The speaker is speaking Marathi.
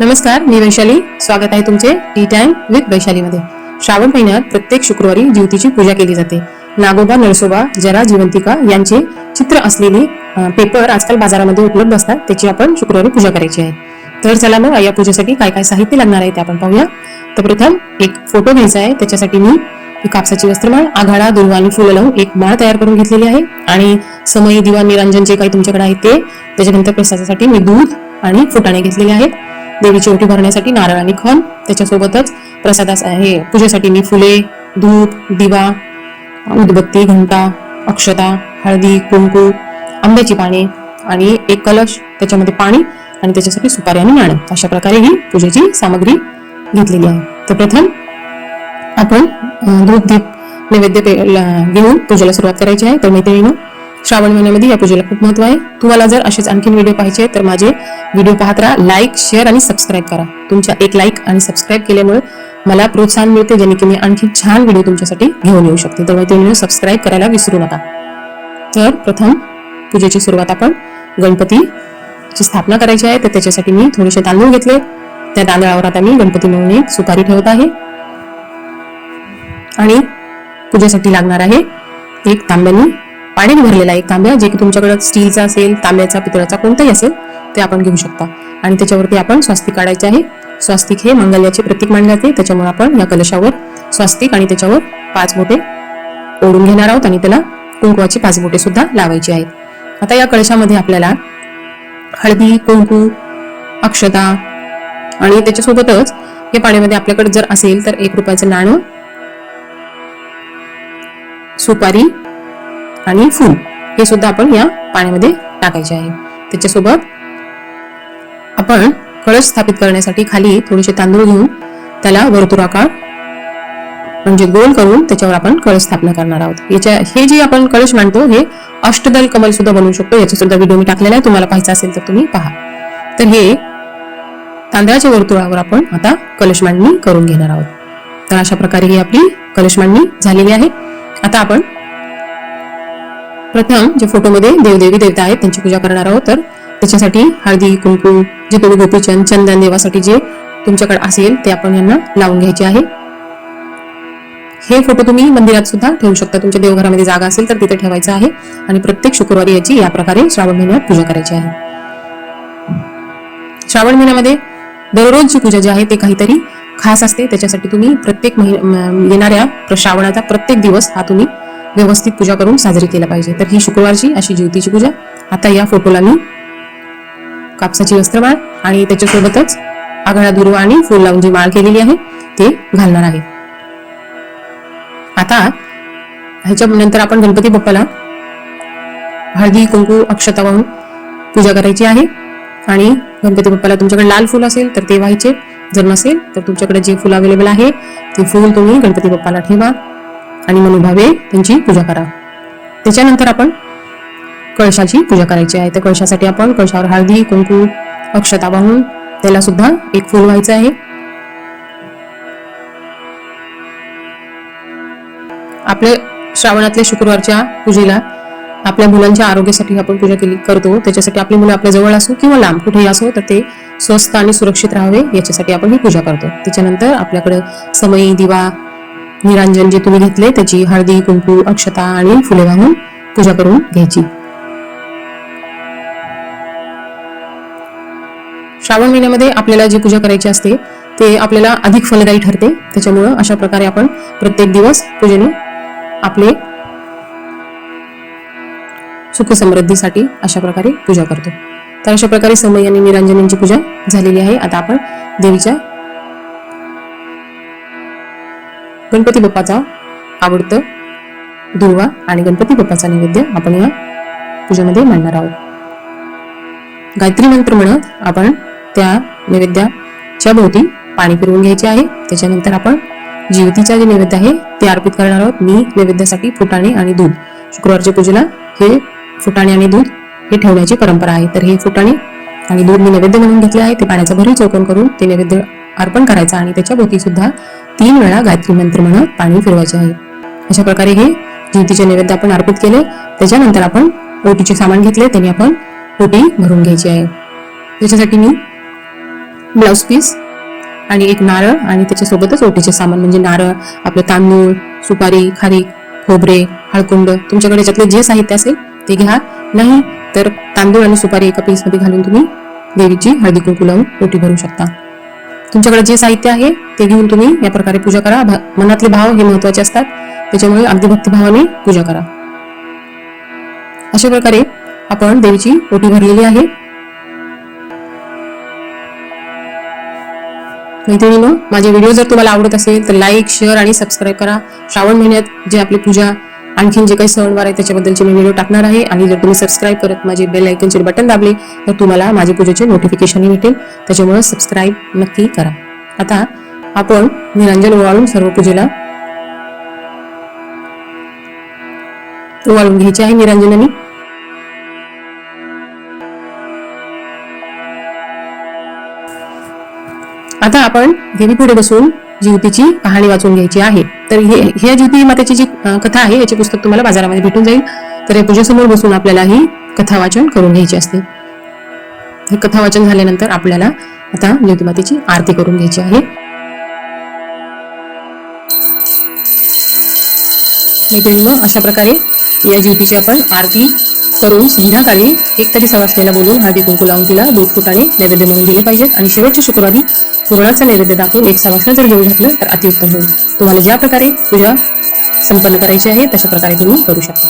नमस्कार मी वैशाली. स्वागत आहे तुमचे टी टाइम विथ वैशालीमध्ये. श्रावण महिन्यात प्रत्येक शुक्रवारी ज्योतीची पूजा केली जाते. नागोबा नरसोबा जरा जिवंतिका यांचे चित्र असलेली पेपर आजकाल बाजारामध्ये उपलब्ध असतात त्याची आपण शुक्रवारी पूजा करायची आहे. तर चला मग या पूजेसाठी काय काय साहित्य लागणार आहे ते आपण पाहूया. तर प्रथम एक फोटो घ्यायचा आहे त्याच्यासाठी मी कापसाची वस्त्रमाळ आघाडा दुर्वा आणि फुलं लावून एक माळ तयार करून घेतलेली आहे. आणि समयी दिवा निरंजन जे काही तुमच्याकडे आहे ते त्याच्यानंतर प्रसादासाठी मी दूध आणि फुटाणे घेतलेले आहेत. देवीची ओटी भरण्यासाठी नारळ आणि खण त्याच्यासोबतच प्रसादास हे पूजेसाठी मी फुले धूप दिवा उदबत्ती घंटा अक्षता हळदी कुंकू आंब्याची पाने आणि एक कलश त्याच्यामध्ये पाणी आणि त्याच्यासाठी सुपारी आणि नाणं. अशा प्रकारे ही पूजेची सामग्री घेतलेली आहे. तर प्रथम आपण धूप दीप नैवेद्य घेऊन पूजेला सुरुवात करायची आहे. तर मैत्रिणी श्रावण महिन्यामध्ये या पूजेला खूप महत्त्व आहे. तुम्हाला जर असेच आणखीन व्हिडिओ पाहिजे तर माझे व्हिडिओ पाहत राहा लाईक शेअर आणि सबस्क्राईब करा. तुमच्या एक लाईक आणि सबस्क्राईब केल्यामुळे मला प्रोत्साहन मिळते ज्याने की मी आणखी छान व्हिडिओ तुमच्यासाठी घेऊन येऊ शकते. तर मैत्रिणीनं सबस्क्राईब करायला विसरू नका. तर प्रथम पूजेची सुरुवात आपण गणपतीची स्थापना करायची आहे. तर त्याच्यासाठी मी थोडेसे तांदूळ घेतले. त्या तांदळावर आता मी गणपती म्हणून एक सुपारी ठेवत आहे. आणि पूजेसाठी लागणार आहे एक तांब्यानी पाण्याने भरलेला एक तांब्या जे की तुमच्याकडे स्टीलचा असेल तांब्याचा पितळाचा कोणताही असेल ते आपण घेऊ शकता. आणि त्याच्यावरती आपण स्वास्तिक काढायचे आहे. स्वास्तिक हे मंगल्याचे प्रतीक मानले जाते. त्याच्यामुळे आपण या कलशावर स्वास्तिक आणि त्याच्यावर पाच बोटे ओढून घेणार आहोत आणि त्याला कुंकवाची पाच बोटे सुद्धा लावायची आहेत. आता या कलशामध्ये आपल्याला हळदी कुंकू अक्षता आणि त्याच्यासोबतच या पाण्यामध्ये आपल्याकडे जर असेल तर एक रुपयाचं नाणं सुपारी आणि फूल हे सुद्धा आपण या पाण्यामध्ये टाकायचे आहे. त्याच्यासोबत आपण कळश स्थापित करण्यासाठी खाली थोडेसे तांदूळ घेऊन त्याला वर्तुळाकार म्हणजे गोल करून त्याच्यावर आपण कळश स्थापना करणार आहोत. याच्या हे जे आपण कळश मांडतो हे अष्टदल कमल सुद्धा बनवू शकतो. याचा सुद्धा व्हिडिओ मी टाकलेला आहे. तुम्हाला पाहायचा असेल तर तुम्ही पहा. तर हे तांदळाच्या वर्तुळावर आपण आता कलश मांडणी करून घेणार आहोत. तर अशा प्रकारे ही आपली कलश मांडणी झालेली आहे. आता आपण प्रथम जे फोटोमध्ये देवदेवी देवता आहेत त्यांची पूजा करणार आहोत. तर त्याच्यासाठी हळदी कुंकू जे तुम्ही गोपीचंद चंदन देवासाठी जे तुमच्याकडे असेल ते आपण यांना लावून घ्यायचे आहे. हे फोटो तुम्ही मंदिरात सुद्धा ठेवू शकता. तुमच्या देवघरामध्ये जागा असेल तर तिथे ठेवायचं आहे. आणि प्रत्येक शुक्रवारी याची या प्रकारे श्रावण महिन्यात पूजा करायची आहे. श्रावण महिन्यामध्ये दररोजची पूजा जी आहे ते काहीतरी खास असते. त्याच्यासाठी तुम्ही प्रत्येक येणाऱ्या श्रावणाचा प्रत्येक दिवस हा तुम्ही व्यवस्थित पूजा करून साजरी केला पाहिजे. तर ही शुक्रवारची अशी ज्योतीची पूजा. आता या फोटोला मी कापसाची वस्त्रमाळ आणि त्याच्यासोबतच आघाडा दुर्वा आणि फुल लावून जी माळ केलेली आहे ते घालणार आहे. आता ह्याच्या नंतर आपण गणपती बाप्पाला हळदी कुंकू अक्षता वाहून पूजा करायची आहे. आणि गणपती बाप्पाला तुमच्याकडे लाल फुल असेल तर ते व्हायचे. जर नसेल तर तुमच्याकडे जे फुल अवेलेबल आहे ते फुल तुम्ही गणपती बाप्पाला ठेवा. आणि मनोभावे त्यांची पूजा करा. त्याच्यानंतर आपण कळशाची पूजा करायची आहे. तर कळशासाठी आपण कळशावर हळदी कुंकू अक्षता वाहून त्याला सुद्धा एक फूल व्हायचं आहे. आपल्या श्रावणातल्या शुक्रवारच्या पूजेला आपल्या मुलांच्या आरोग्यासाठी आपण पूजा केली करतो. त्याच्यासाठी आपली मुलं आपल्या जवळ असो किंवा लांब कुठेही असो तर ते स्वस्त आणि सुरक्षित राहावे याच्यासाठी आपण ही पूजा करतो. त्याच्यानंतर आपल्याकडे समयी दिवा निरांजन जे तुम्ही घेतले त्याची हळदी कुंकू अक्षता आणि फुले वाहून पूजा करून घ्यायची. श्रावण महिन्यामध्ये आपल्याला जी पूजा करायची असते ते आपल्याला अधिक फलदायी ठरते. त्याच्यामुळं अशा प्रकारे आपण प्रत्येक दिवस पूजेने आपले सुख समृद्धीसाठी अशा प्रकारे पूजा करतो. तर अशा प्रकारे समय आणि निरांजनांची पूजा झालेली आहे. आता आपण देवीच्या गणपती बाप्पाचा आवडतं दुर्वा आणि गणपती बाप्पाचा नैवेद्य आपण या पूजेमध्ये मांडणार आहोत. गायत्री मंत्र म्हणत आपण त्या नैवेद्याच्या भोवती पाणी फिरवून घ्यायचे आहे. त्याच्यानंतर आपण जीवतीचा जे नैवेद्य आहे ते अर्पित करणार आहोत. मी नैवेद्यासाठी फुटाणे आणि दूध. शुक्रवारच्या पूजेला हे फुटाणे आणि दूध हे ठेवण्याची परंपरा आहे. तर हे फुटाणे आणि दूध मी नैवेद्य म्हणून घेतले आहे. ते पाण्याचा भरीव चौकन करून ते नैवेद्य अर्पण करायचं आणि त्याच्या भोवती सुद्धा तीन वेळा गायत्री मंत्र म्हणत पाणी फिरवायचे आहे. अशा प्रकारे हे ज्योतीचे नैवेद्य आपण अर्पित केले. त्याच्यानंतर आपण ओटीचे सामान घेतले. त्यांनी आपण ओटी भरून घ्यायची आहे. त्याच्यासाठी मी ब्लाऊज पीस आणि एक नारळ आणि त्याच्यासोबतच ओटीचे सामान म्हणजे नारळ आपले तांदूळ सुपारी खारीक खोबरे हळकुंड तुमच्याकडे याच्यातले जे साहित्य असेल ते घ्या. नाही तर तांदूळ आणि सुपारी एका पीसमध्ये घालून तुम्ही देवीची हळदी कुंकू लावून ओटी भरू शकता. तुमच्याकडे जे साहित्य आहे ते घेऊन तुम्ही या प्रकारे पूजा करा. भा- मनातले भाव हे महत्त्वाचे असतात. त्याच्यामुळे अगदी भक्तिभावाने पूजा करा. अशा प्रकारे आपण देवीची ओटी भरलेली आहे. मैत्रिणीनो माझे व्हिडिओ जर तुम्हाला आवडत असेल तर लाईक शेअर आणि सबस्क्राईब करा. श्रावण महिन्यात जे आपली पूजा आणखीन जे काही सणवार आहे त्याच्याबद्दलचे मी व्हिडिओ टाकणार आहे. आणि जर तुम्ही सबस्क्राईब करत माझे बेल आयकनचे बटन दाबले तर तुम्हाला माझे पूजेचे नोटिफिकेशन भेटेल. त्याच्यामुळे सबस्क्राईब नक्की करा. आता आपण निरंजन ओवाळून सर्व पूजेला ओवाळून घ्यायचे आहे निरंजनाने. आता आपण देवी पुढे बसून जीवतीची कहाणी वाचून घ्यायची आहे. तर हे ह्या जीवती मातेची जी कथा आहे याचे पुस्तक तुम्हाला बाजारामध्ये भेटून जाईल. तर या पूजेसमोर बसून आपल्याला ही कथा वाचन करून घ्यायची असते. हे कथा वाचन झाल्यानंतर आपल्याला आता जीवती मातेची आरती करून घ्यायची आहे. मैत्रिणींनो अशा प्रकारे या ज्योतीची आपण आरती करून संध्याकाळी एक तरी सवासणीला बोलून हळदी कुंकू लावून तिला दूध फुटाणे नैवेद्य म्हणून दिले पाहिजेत. आणि शेवटच्या शुक्रवारी पुरणाचा नैवेद्य दाखवून एक सवासणं जर घेऊन घातलं तर अतिउत्तम होईल. तुम्हाला ज्या प्रकारे पूजा संपन्न करायची आहे तशा प्रकारे तुम्ही करू शकता.